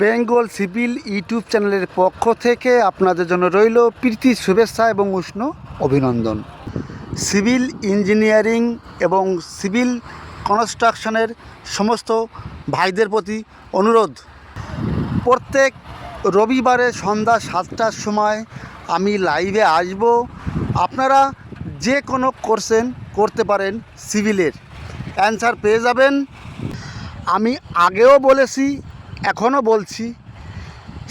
Bengal civil YouTube চ্যানেলের পক্ষ থেকে আপনাদের জন্য রইল প্রীতি শুভেচ্ছা এবং উষ্ণ অভিনন্দন। সিভিল ইঞ্জিনিয়ারিং এবং সিভিল কনস্ট্রাকশনের সমস্ত ভাইদের প্রতি অনুরোধ। প্রত্যেক রবিবারে সন্ধ্যা সাতটার সময় আমি লাইভে আসব। আপনারা যে কোনো কোর্সেন করতে পারেন সিভিলের। অ্যান্সার পেয়ে যাবেন। আমি আগেও বলেছি এখনও বলছি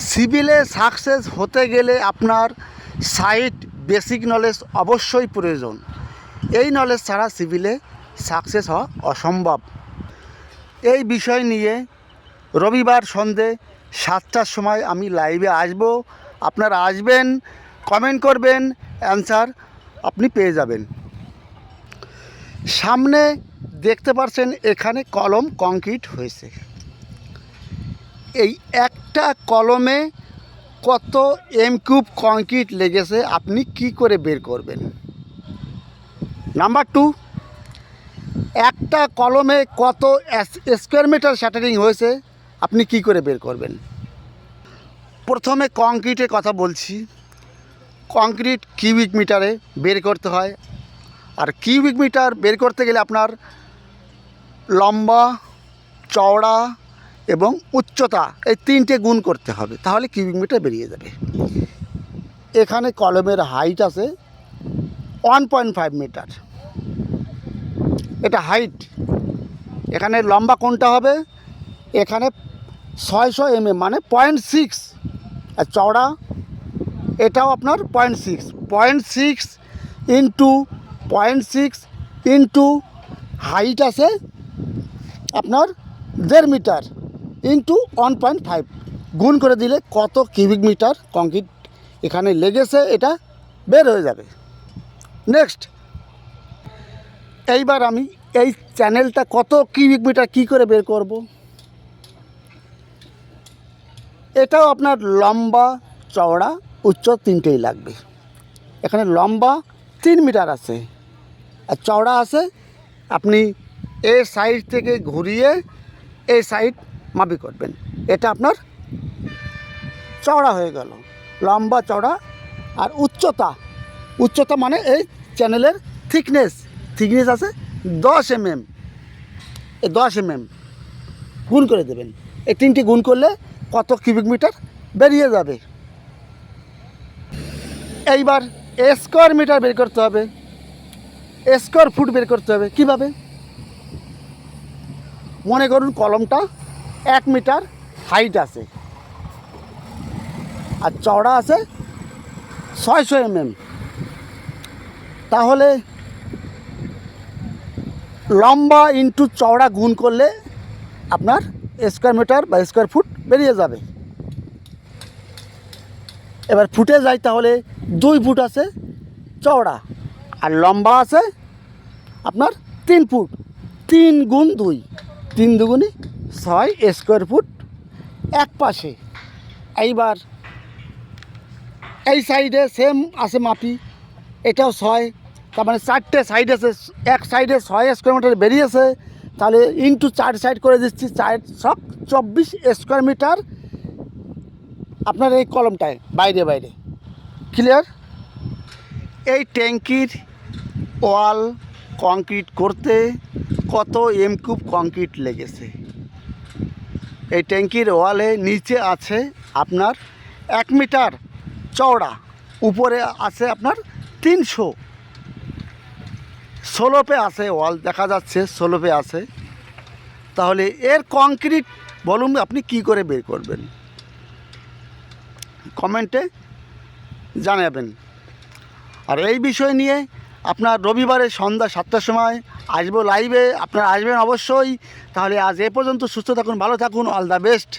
সিভিলে সাকসেস হতে গেলে আপনার সাইট বেসিক নলেজ অবশ্যই প্রয়োজন। এই নলেজ ছাড়া সিভিলে সাকসেস হওয়া অসম্ভব। এই বিষয় নিয়ে রবিবার সন্ধে সাতটার সময় আমি লাইভে আসব। আপনারা আসবেন কমেন্ট করবেন অ্যান্সার আপনি পেয়ে যাবেন। সামনে দেখতে পাচ্ছেন এখানে কলম কংক্রিট হয়েছে। এই একটা কলমে কত এম কিউব কংক্রিট লেগেছে, আপনি কি করে বের করবেন? নাম্বার টু একটা কলমে কত স্কোয়ার মিটার শ্যাটারিং হয়েছে, আপনি কি করে বের করবেন? প্রথমে কংক্রিটের কথা বলছি। কংক্রিট কিউবিক মিটারে বের করতে হয়। আর কিউবিক মিটার বের করতে গেলে আপনার লম্বা, চওড়া এবং উচ্চতা, এই তিনটে গুণ করতে হবে, তাহলে কিউবিক মিটার বেরিয়ে যাবে। এখানে কলমের হাইট আছে ওয়ান পয়েন্ট ফাইভ মিটার এটা হাইট এখানে লম্বা কোনটা হবে, এখানে ছয়শো এম মানে পয়েন্ট সিক্স আর চওড়া, এটাও আপনার point six point six into point six into height আছে আপনার দেড় metre into one point five গুণ করে দিলে কত কিউবিক মিটার কংক্রিট এখানে লেগেছে, এটা বের হয়ে যাবে। নেক্সট এইবার আমি এই চ্যানেলটা কত কিউবিক মিটার কী করে বের করব? এটাও আপনার লম্বা চওড়া, উচ্চ তিনটেই লাগবে। এখানে লম্বা তিন মিটার আছে। আর চওড়া আছে, আপনি এ সাইড থেকে ঘুরিয়ে এই সাইড মাপি করবেন। এটা আপনার চওড়া হয়ে গেল। লম্বা, চওড়া আর উচ্চতা। উচ্চতা মানে এই চ্যানেলের থিকনেস থিকনেস আছে দশ এম এম এই দশ এম এম গুণ করে দেবেন। এই তিনটি গুণ করলে কত কিউবিক মিটার বেরিয়ে যাবে? এইবার স্কোয়ার মিটার বের করতে হবে। স্কোয়ার ফুট বের করতে হবে। কীভাবে? মনে করুন কলমটা এক মিটার হাইট আছে। আর চওড়া আছে ছয়শো এমএম। তাহলে লম্বা ইন্টু চওড়া গুণ করলে আপনার স্কোয়ার মিটার বা স্কোয়ার ফুট বেরিয়ে যাবে। এবার ফুটে যায় তাহলে দুই ফুট আছে চওড়া আর লম্বা আছে আপনার তিন ফুট, তিন গুণ দুই। তিন দুগুণে ছয় স্কোয়ার ফুট এক পাশে। এইবার এই সাইডে সেম আছে মাপি এটাও ছয়। তার মানে চারটে সাইড আছে, এক সাইডে ছয় স্কোয়ার মিটার বেরিয়েছে। তাহলে ইন্টু চার সাইড করে দিচ্ছি, চার সব চব্বিশ স্কোয়ার মিটার আপনার এই কলমটায়, বাইরে বাইরে। ক্লিয়ার এই ট্যাঙ্কির ওয়াল কংক্রিট করতে কত এম কিউব কংক্রিট লেগেছে? এই ট্যাঙ্কির ওয়ালে নিচে আছে আপনার এক মিটার চওড়া, উপরে আছে আপনার তিনশো। সোলোপে আছে ওয়াল, দেখা যাচ্ছে সোলোপে আছে। তাহলে এর কংক্রিট, বলুন আপনি কি করে বের করবেন? কমেন্টে জানাবেন। আর এই বিষয় নিয়ে আপনার রবিবারে সন্ধ্যা সাতটার সময় আসব লাইভে আপনারা আসবেন অবশ্যই। তাহলে আজ এ পর্যন্ত সুস্থ থাকুন, ভালো থাকুন অল দ্য বেস্ট